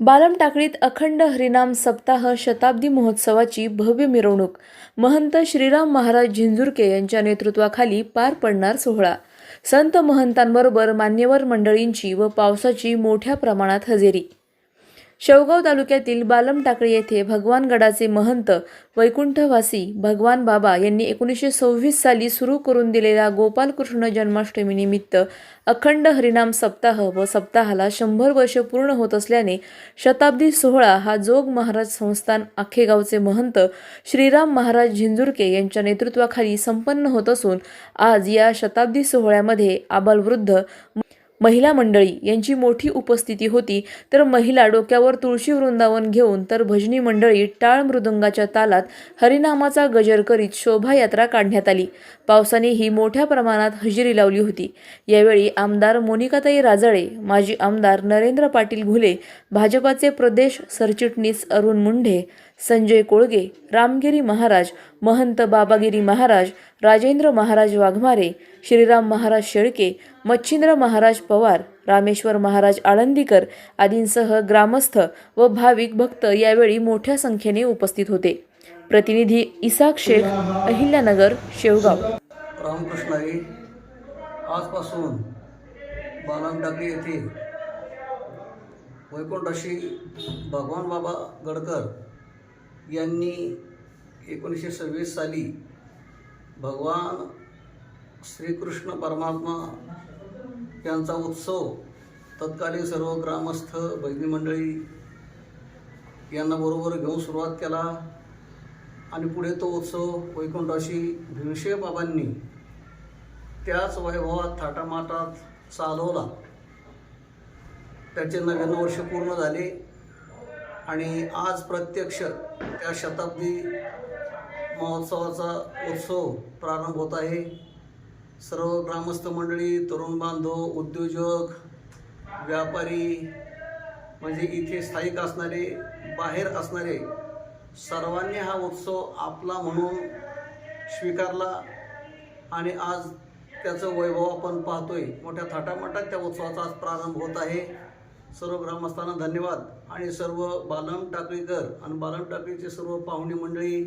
बालम टाकळीत अखंड हरिनाम सप्ताह शताब्दी महोत्सवाची भव्य मिरवणूक. महंत श्रीराम महाराज झिंजुरके यांच्या नेतृत्वाखाली पार पडणार सोहळा. संत महंतांबरोबर मान्यवर मंडळींची व पावसाची मोठ्या प्रमाणात हजेरी. शेवगाव तालुक्यातील बालम टाकळी येथे भगवान गडाचे महंत वैकुंठवासी भगवान बाबा यांनी एकोणीसशे सव्वीस साली सुरू करून दिलेल्या गोपालकृष्ण जन्माष्टमीनिमित्त अखंड हरिनाम सप्ताह व सप्ताहाला शंभर वर्ष पूर्ण होत असल्याने शताब्दी सोहळा हा जोग महाराज संस्थान आखेगावचे महंत श्रीराम महाराज झिंजुरके यांच्या नेतृत्वाखाली संपन्न होत असून आज या शताब्दी सोहळ्यामध्ये आबालवृद्ध महिला मंडळी यांची मोठी उपस्थिती होती. तर महिला डोक्यावर तुळशी वृंदावन घेऊन तर भजनी मंडळी टाळ मृदंगाच्या तालात हरिनामाचा गजर करीत शोभायात्रा काढण्यात आली. पावसाने ही मोठ्या प्रमाणात हजेरी लावली होती. यावेळी आमदार मोनिकाताई राजळे माजी आमदार नरेंद्र पाटील घुले भाजपाचे प्रदेश सरचिटणीस अरुण मुंढे संजय कोळगे रामगिरी महाराज महंत बाबागिरी महाराज राजेंद्र महाराज वाघमारे श्रीराम महाराज शेळके मच्छिंद्र महाराज पवार रामेश्वर महाराज आळंदीकर आदींसह ग्रामस्थ व भाविक भक्त यावेळी मोठ्या संख्येने उपस्थित होते. प्रतिनिधी इसाक शेख अहिल्यानगर शेवगाव. रामकृष्णाई आजपासून बालाम टाकळी येथे वैकुंठाशी भगवान बाबा गडकर यांनी एकोणीसशे सव्वीस साली भगवान श्रीकृष्ण परमात्मा यांचा उत्सव तत्कालीन सर्व ग्रामस्थ भजनी मंडळी यांना बरोबर घेऊन सुरुवात केला. आणि पुढे तो उत्सव वैकुंठाशी भीमशे बाबांनी त्याच वैभवात थाटामाटात चालवला. त्याचे नव्याण्णव वर्ष पूर्ण झाले. आणि आज प्रत्यक्ष त्या शताब्दी महोत्सवाचा उत्सव प्रारंभ होत आहे. सर्व ग्रामस्थ मंडळी तरुण बांधव उद्योजक व्यापारी म्हणजे इथे स्थायिक असणारे बाहेर असणारे सर्वांनी हा उत्सव आपला म्हणून स्वीकारला आणि आज त्याचं वैभव आपण पाहतोय. मोठ्या थाटामाटात त्या उत्सवाचा आज प्रारंभ होत आहे. सर्व ग्रामस्थांना धन्यवाद. आणि सर्व बालम टाकळीकर आणि बालम टाकळीचे सर्व पाहुणे मंडळी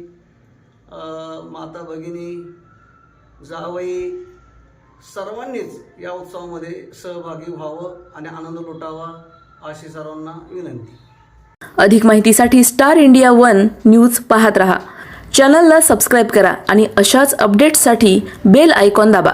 माता भगिनी जावई सर्वांनीच या उत्सवामध्ये सहभागी व्हावं आणि आनंद लुटावा अशी सर्वांना विनंती. अधिक माहितीसाठी स्टार इंडिया वन न्यूज पाहत रहा. चॅनलला सबस्क्राईब करा आणि अशाच अपडेट्ससाठी बेल आयकॉन दाबा.